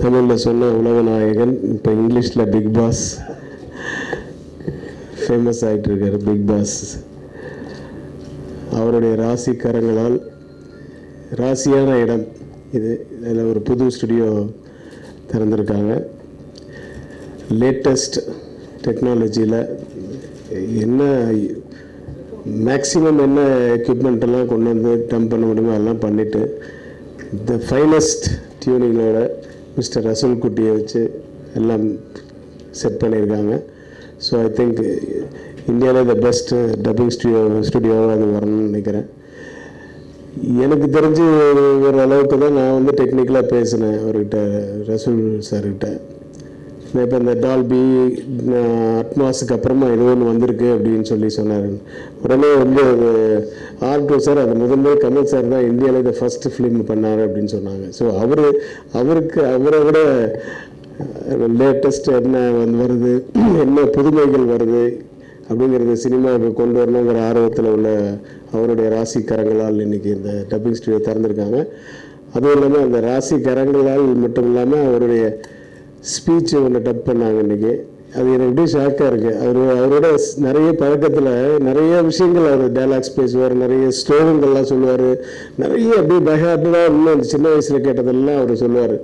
தமிழில் சொன்ன உலகநாயகன் இப்போ இங்கிலீஷில் பிக் பாஸ். ஃபேமஸ் ஆகிட்டு இருக்கார் பிக் பாஸ். அவருடைய ராசிக்காரங்களால் ராசியான இடம் இது. இதில் ஒரு புது ஸ்டுடியோ திறந்திருக்காங்க. லேட்டஸ்ட் டெக்னாலஜியில் என்ன மேக்ஸிமம் என்ன எக்யூப்மெண்ட்டெல்லாம் கொண்டு வந்து டம்ப் பண்ண முடியுமோ அதெல்லாம் பண்ணிவிட்டு த ஃபைனஸ்ட் டியூனிங்கோட மிஸ்டர் ரசூல் குட்டியை வச்சு எல்லாம் செட் பண்ணியிருக்காங்க. ஸோ ஐ திங்க் இந்தியாவில் த பெஸ்ட் டப்பிங் ஸ்டுடியோ ஸ்டுடியோவாக அது வரணும்னு நினைக்கிறேன். எனக்கு தெரிஞ்சு ஒரு அளவுக்கு தான் நான் வந்து டெக்னிக்கலாக பேசினேன் அவர்கிட்ட ரசூல் சார்கிட்ட இப்போ இந்த டால்பி அட்மாஸுக்கு அப்புறமா ஏதோ ஒன்று வந்திருக்கு அப்படின்னு சொல்லி சொன்னார். உடனே வந்து ஆர் டூ சார் அது முதல்ல கமல் சார் தான் இந்தியாவில் இதை ஃபஸ்ட்டு ஃபிலிம் பண்ணார் அப்படின்னு சொன்னாங்க. ஸோ அவர் அவருக்கு அவரை விட லேட்டஸ்ட் என்ன வந்து வருது என்ன புதுமைகள் வருது அப்படிங்கிறது சினிமாவுக்கு கொண்டு வரணுங்கிற ஆர்வத்தில் உள்ள அவருடைய ராசிக்கரங்களால் இன்றைக்கி இந்த டப்பிங் ஸ்டுடியோ திறந்திருக்காங்க. அதுவும் இல்லாமல் அந்த ராசி கரங்களால் மட்டும் இல்லாமல் அவருடைய ஸ்பீச் ஒன்று டப் பண்ணாங்க இன்றைக்கி அது எனக்கு அப்படியே ஷாக்காக இருக்குது அவர் அவரோட நிறைய பழக்கத்தில் நிறைய விஷயங்கள் அவர் டைலாக்ஸ் பேசுவார் நிறைய ஸ்லோகங்கள்லாம் சொல்லுவார். நிறைய அப்படியே பயாட்டடாக இன்னும் அந்த சின்ன வயசில் கேட்டதெல்லாம் அவர் சொல்லுவார்.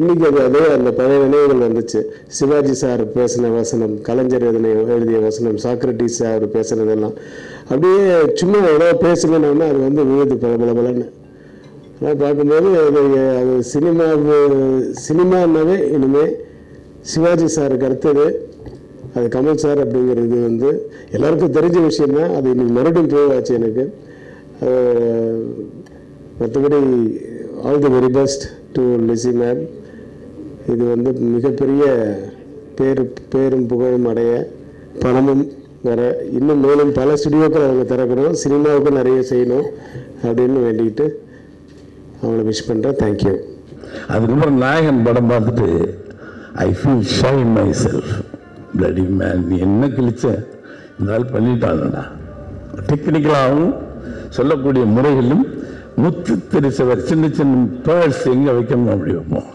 இன்றைக்கி அது அதே அந்த பழைய நினைவுகள் வந்துச்சு. சிவாஜி சார் பேசின வசனம் கலைஞர் எழுதின எழுதிய வசனம் சாக்ரட்டிஸ் அவர் பேசுனதெல்லாம். அப்படியே சும்மா ஏதாவது பேசுங்கன்னா அது வந்து விழுது பல பல பலன்னு. பார்க்கும்போது அது அது சினிமா சினிமானாவே இனிமேல் சிவாஜி சாருக்கு அடுத்தது அது கமல் சார் அப்படிங்கிறது வந்து எல்லாருக்கும் தெரிஞ்ச விஷயம்தான். அது இன்னைக்கு மறுபடியும் ப்ரூவ் ஆச்சு எனக்கு மற்றபடி all the very best to Lizzie ma'am இது வந்து மிகப்பெரிய பேரு பேரும் புகழும் அடைய பணமும் வர இன்னும் மேலும் பல ஸ்டுடியோக்கள் அவங்க திறக்கணும் சினிமாவுக்கு நிறைய செய்யணும் அப்படின்னு வேண்டிக்கிட்டு அவங்கள விஷ் பண்ணுறேன் தேங்க்யூ அதுக்கப்புறம் நாயகன் படம் பார்த்துட்டு I feel shy myself bloody man நீ என்ன கிழிச்ச? இந்த ஆள் பண்ணிட்டாங்கடா டெக்னிக்கலாகவும் சொல்லக்கூடிய முறைகளிலும் முத்து தெரிசவர் சின்ன சின்ன பேர்ஸ் எங்கே வைக்கணும் அப்படி வைப்போம்.